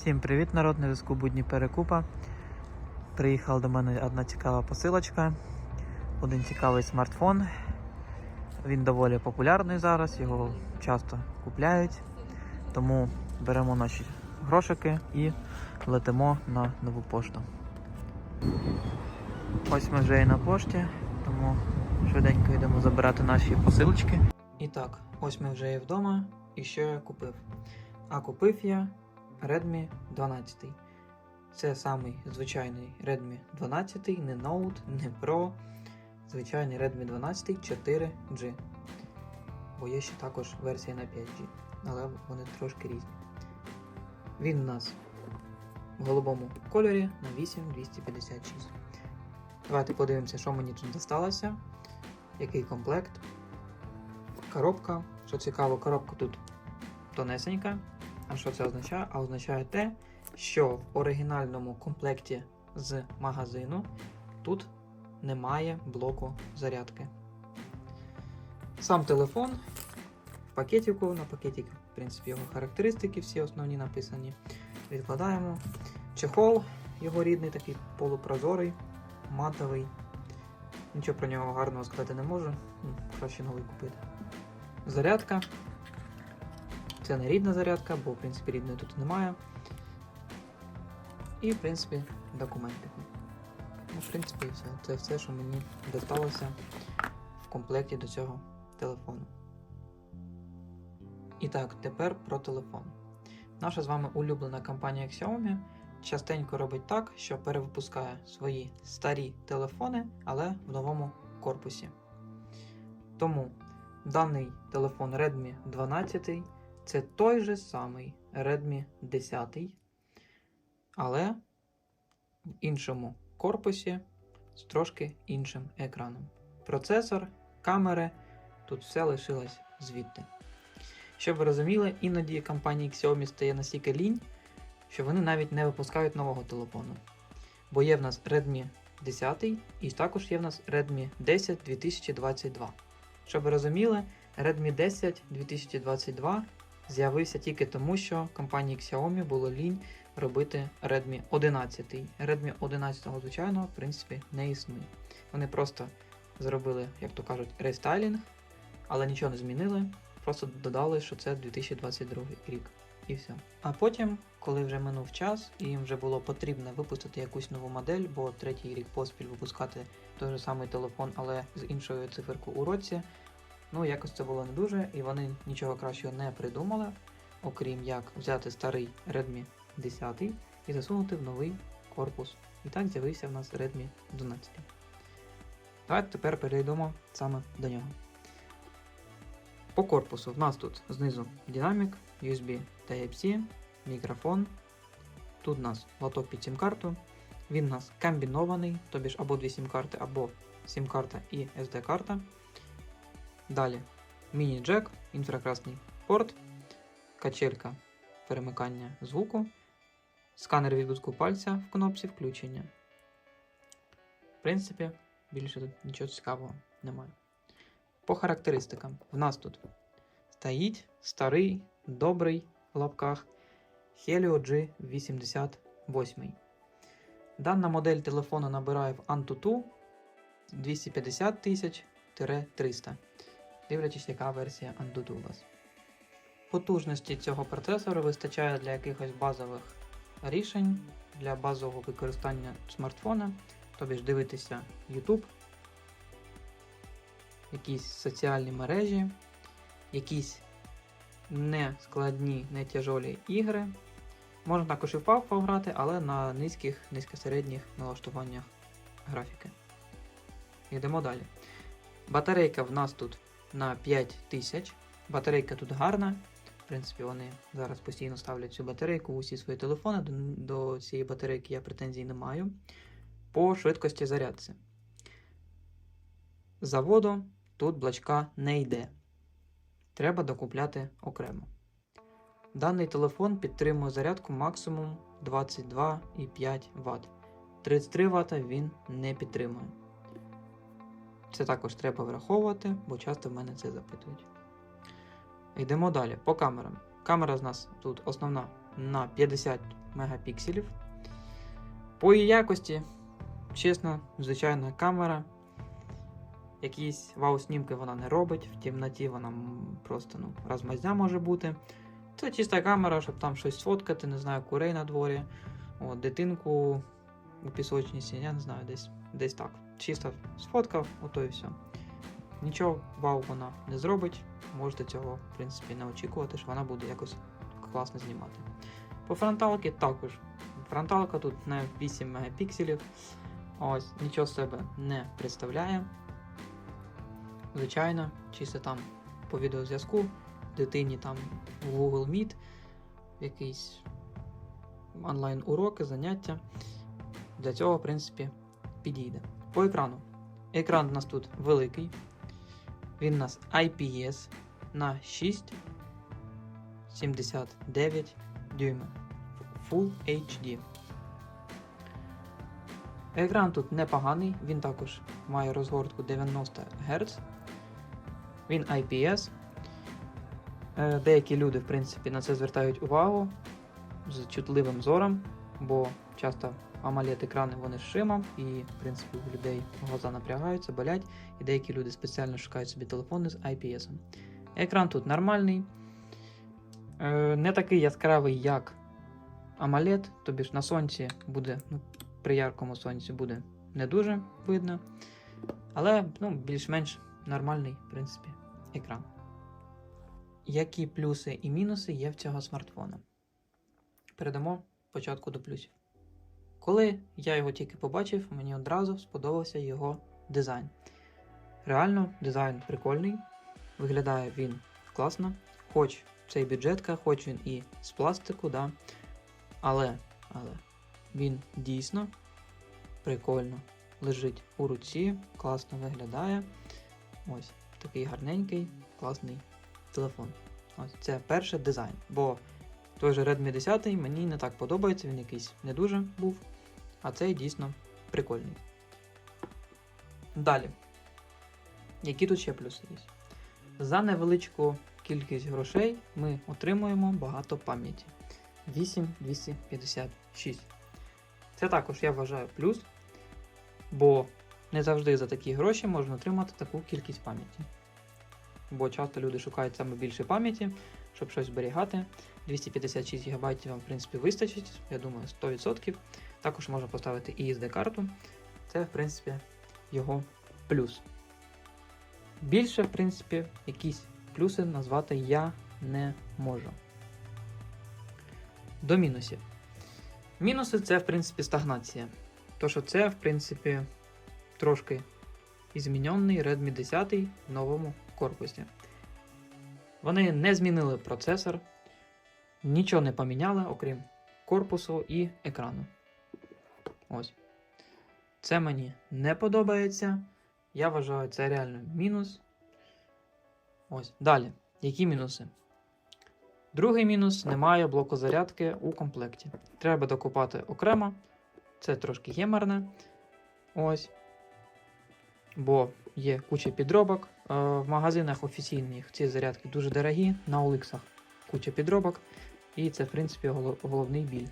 Всім привіт, народ, на зв'язку будні перекупа. Приїхала до мене одна цікава посилочка, один цікавий смартфон. Він доволі популярний зараз, його часто купляють. Тому беремо наші грошики і летимо на нову пошту. Ось ми вже і на пошті, тому швиденько йдемо забирати наші посилочки. І так, ось ми вже і вдома. І що я купив? А купив я Redmi 12. Це самий звичайний Redmi 12, не Note, не Pro. Звичайний Redmi 12 4G. Бо є ще також версія на 5G, але вони трошки різні. Він у нас в голубому кольорі на 8256. Давайте подивимося, що мені тут досталося. Який комплект. Коробка. Що цікаво, коробка тут тонесенька. А що це означає? А означає те, що в оригінальному комплекті з магазину тут немає блоку зарядки. Сам телефон в пакетику, на пакетик, в принципі, його характеристики всі основні написані. Відкладаємо. Чехол, його рідний, такий полупрозорий, матовий. Нічого про нього гарного сказати не можу. Краще новий купити. Зарядка. Це не рідна зарядка, бо в принципі рідної тут немає. І, в принципі, документи. Ну, в принципі, все. Це все, що мені досталося в комплекті до цього телефону. І так, тепер про телефон. Наша з вами улюблена компанія Xiaomi частенько робить так, що перевипускає свої старі телефони, але в новому корпусі. Тому даний телефон Redmi 12 це той же самий Redmi 10, але в іншому корпусі з трошки іншим екраном. Процесор, камери, тут все лишилось звідти. Щоб ви розуміли, іноді компанії Xiaomi стає настільки лінь, що вони навіть не випускають нового телефону. Бо є в нас Redmi 10 і також є в нас Redmi 10 2022. Щоб ви розуміли, Redmi 10 2022 з'явився тільки тому, що компанії Xiaomi було лінь робити Redmi 11. Redmi 11, звичайно, в принципі, не існує. Вони просто зробили, як то кажуть, рестайлінг, але нічого не змінили. Просто додали, що це 2022 рік. І все. А потім, коли вже минув час, і їм вже було потрібно випустити якусь нову модель, бо третій рік поспіль випускати той же самий телефон, але з іншою циферкою у році. Ну, якось це було не дуже, і вони нічого кращого не придумали, окрім як взяти старий Redmi 10 і засунути в новий корпус. І так з'явився в нас Redmi 12. Давайте тепер перейдемо саме до нього. По корпусу в нас тут знизу динамік, USB Type-C, мікрофон. Тут у нас лоток під сім-карту. Він у нас комбінований, тобі ж або дві сім-карти, або сім-карта і SD-карта. Далі міні-джек, інфракрасний порт, качелька перемикання звуку, сканер відбитку пальця в кнопці включення. В принципі, більше тут нічого цікавого немає. По характеристикам, в нас тут стоїть старий, добрий в лапках Helio G88. Дана модель телефону набирає в Antutu 250 тисяч 300 дивлячись, яка версія Antutu у вас. Потужності цього процесору вистачає для якихось базових рішень, для базового використання смартфона, тобі ж дивитися YouTube, якісь соціальні мережі, якісь не складні, не тяжолі ігри. Можна також і в PUBG пограти, але на низьких, низькосередніх налаштуваннях графіки. Йдемо далі. Батарейка в нас тут на 5000. Батарейка тут гарна. В принципі, вони зараз постійно ставлять цю батарейку в усі свої телефони. До, до цієї батарейки я претензій не маю. По швидкості зарядці. Заводу тут блачка не йде. Треба докупляти окремо. Даний телефон підтримує зарядку максимум 22,5 Вт. 33 Вт він не підтримує. Це також треба враховувати, бо часто в мене це запитують. Йдемо далі по камерам. Камера з нас тут основна на 50 мегапікселів. По її якості, чесно, звичайна камера. Якісь вау-снімки вона не робить, в темноті вона просто ну, розмазня може бути. Це чиста камера, щоб там щось сфоткати, не знаю, курей на дворі, от, дитинку у пісочниці, я не знаю, десь, десь так. Чисто сфоткав, ото і все. Нічого вау вона не зробить. Можете цього, в принципі, не очікувати, що вона буде якось класно знімати. По фронталці також. Фронталка тут на 8 мегапікселів. Ось, нічого з себе не представляє. Звичайно, чисто там по відеозв'язку, дитині там Google Meet, якісь онлайн-уроки, заняття. Для цього, в принципі, підійде. По екрану. Екран у нас тут великий. Він у нас IPS на 6,79 дюйма. Full HD. Екран тут непоганий, він також має розгортку 90 Гц. Він IPS. Е, Деякі люди, в принципі, на це звертають увагу з чутливим зором, бо часто amoled екрани вони з і, в принципі, у людей глаза напрягаються, болять, і деякі люди спеціально шукають собі телефони з IPS. Екран тут нормальний, е, не такий яскравий, як AMOLED, тобі ж на сонці буде, ну, при яркому сонці буде не дуже видно. Але ну, більш-менш нормальний, в принципі, екран. Які плюси і мінуси є в цього смартфона? Передамо спочатку до плюсів. Коли я його тільки побачив, мені одразу сподобався його дизайн. Реально, дизайн прикольний, виглядає він класно, хоч це і бюджетка, хоч він і з пластику, да. але, але він дійсно прикольно лежить у руці, класно виглядає. Ось такий гарненький, класний телефон. Ось це перший дизайн. Бо той же Redmi 10 мені не так подобається, він якийсь не дуже був. А цей дійсно прикольний. Далі. Які тут ще плюси є? За невеличку кількість грошей ми отримуємо багато пам'яті. 8256. Це також я вважаю плюс, бо не завжди за такі гроші можна отримати таку кількість пам'яті. Бо часто люди шукають саме більше пам'яті, щоб щось зберігати. 256 ГБ вам, в принципі, вистачить, я думаю, 100%. Також можна поставити і SD-карту. Це, в принципі, його плюс. Більше, в принципі, якісь плюси назвати я не можу. До мінусів. Мінуси це, в принципі, стагнація. То, що це, в принципі, трошки змінений Redmi 10 в новому корпусі. Вони не змінили процесор, нічого не поміняли, окрім корпусу і екрану. Ось. Це мені не подобається. Я вважаю, це реально мінус. Ось. Далі. Які мінуси? Другий мінус немає блоку зарядки у комплекті. Треба докупати окремо. Це трошки геморне. Ось. Бо є куча підробок. Е, В магазинах офіційних ці зарядки дуже дорогі, на OLX куча підробок. І це, в принципі, головний біль.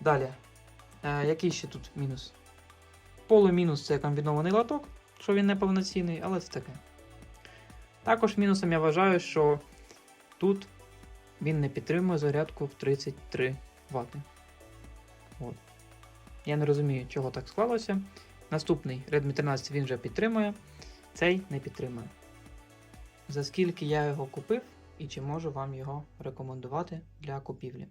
Далі. Е, який ще тут мінус? Полумінус це комбінований лоток, що він не повноцінний, але це таке. Також мінусом я вважаю, що тут він не підтримує зарядку в 33 Вт. От. Я не розумію, чого так склалося. Наступний Redmi 13 він вже підтримує, цей не підтримує. За скільки я його купив і чи можу вам його рекомендувати для купівлі?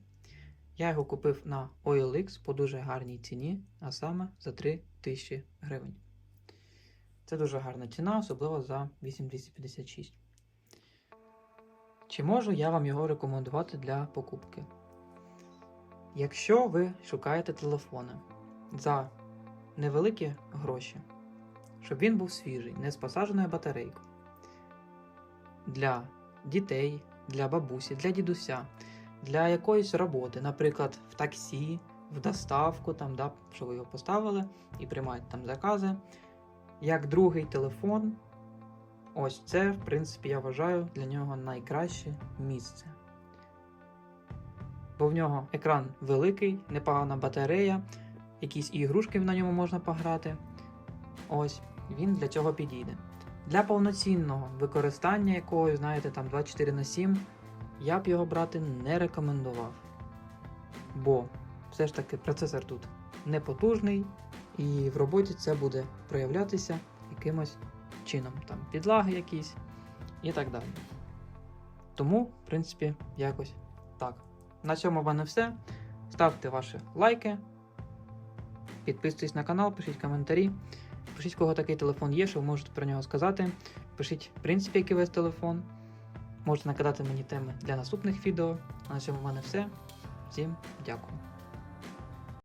Я його купив на OLX по дуже гарній ціні, а саме за 3000 гривень. Це дуже гарна ціна, особливо за 8256. Чи можу я вам його рекомендувати для покупки? Якщо ви шукаєте телефони за невеликі гроші, щоб він був свіжий, не з посадженою батарейкою, для дітей, для бабусі, для дідуся, для якоїсь роботи, наприклад, в таксі, в доставку, там, да, що ви його поставили і приймаєте там закази. Як другий телефон, ось це, в принципі, я вважаю для нього найкраще місце. бо в нього екран великий, непогана батарея, якісь ігрушки на ньому можна пограти. Ось, він для цього підійде. Для повноцінного використання якогось, знаєте, там 24 на 7, я б його брати не рекомендував. Бо все ж таки процесор тут не потужний, і в роботі це буде проявлятися якимось чином, там підлаги якісь і так далі. Тому, в принципі, якось так. На цьому в мене все. Ставте ваші лайки, підписуйтесь на канал, пишіть коментарі. Пишіть, кого такий телефон є, що ви можете про нього сказати. Пишіть, в принципі, який весь телефон. Можете накидати мені теми для наступних відео. А на цьому в мене все. Всім дякую.